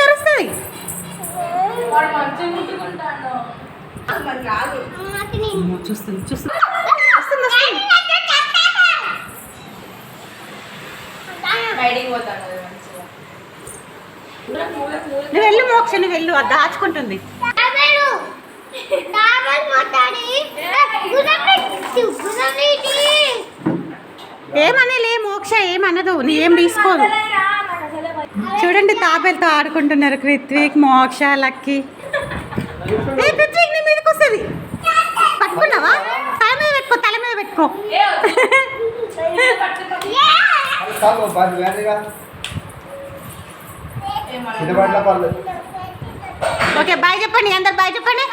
కరుస్తుంది చూస్తుంది చూస్తుంది. నువ్వు వెళ్ళు మోక్ష నువ్వు వెళ్ళు అది దాచుకుంటుంది. ఏమనలే మోక్ష ఏమనదు నీ ఏం తీసుకోదు చూడండి తాబేలతో ఆడుకుంటున్నారు కృత్విక్ మోక్ష లక్కీ ఏ కృత్విక్ నీ మీదకి వస్తుంది పట్టుకున్నావా తల మీద పెట్టుకో తల మీద పెట్టుకో ఓకే బాయ్ చెప్పండి అందరు బాయ్ చెప్పండి